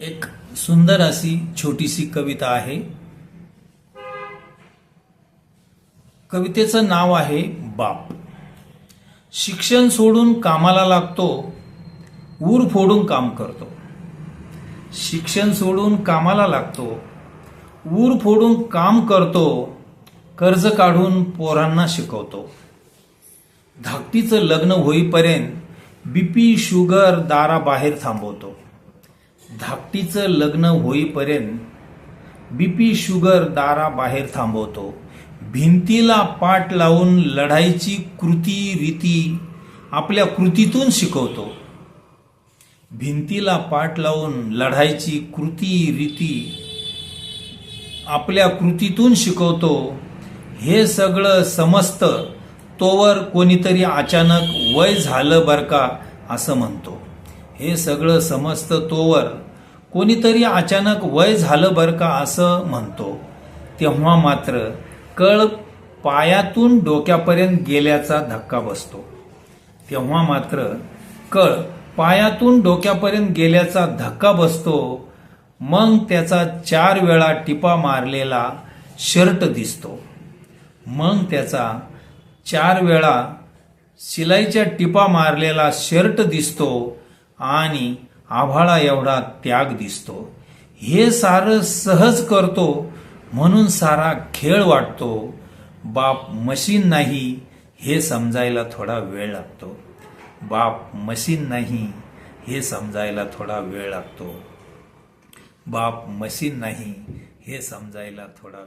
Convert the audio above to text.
एक सुंदर अशी छोटीशी कविता आहे. कवितेचं नाव आहे बाप. शिक्षण सोडून कामाला लागतो ऊर फोडून काम करतो. शिक्षण सोडून कामाला लागतो ऊर फोडून काम करतो कर्ज काढून पोरांना शिकवतो. धाकटीचं लग्न होईपर्यंत बीपी शुगर दाराबाहेर थांबवतो. धाकटीचं लग्न होईपर्यंत बीपी शुगर दाराबाहेर थांबवतो. भिंतीला पाठ लावून लढाईची कृती रीती आपल्या कृतीतून शिकवतो. भिंतीला पाठ लावून लढाईची कृती रीती आपल्या कृतीतून शिकवतो. हे सगळं समजतं तोवर कोणीतरी अचानक वय झालं बरं का असं म्हणतो. हे सगळं समजतं तोवर. कोणीतरी अचानक वय झालं बरं का असं म्हणतो. तेव्हा मात्र कळ पायातून डोक्यापर्यंत गेल्याचा धक्का बसतो. तेव्हा मात्र कळ पायातून डोक्यापर्यंत गेल्याचा धक्का बसतो. मग त्याचा चार वेळा टिपा मारलेला शर्ट दिसतो. मग त्याचा चार वेळा शिलाईच्या टिपा मारलेला शर्ट दिसतो. आणि आभाळा एवढा त्याग दिसतो. हे सारं सहज करतो म्हणून सारा खेळ वाटतो. बाप मशीन नाही हे समजायला थोडा वेळ लागतो. बाप मशीन नाही हे समजायला थोडा वेळ लागतो. बाप मशीन नाही हे समजायला थोडा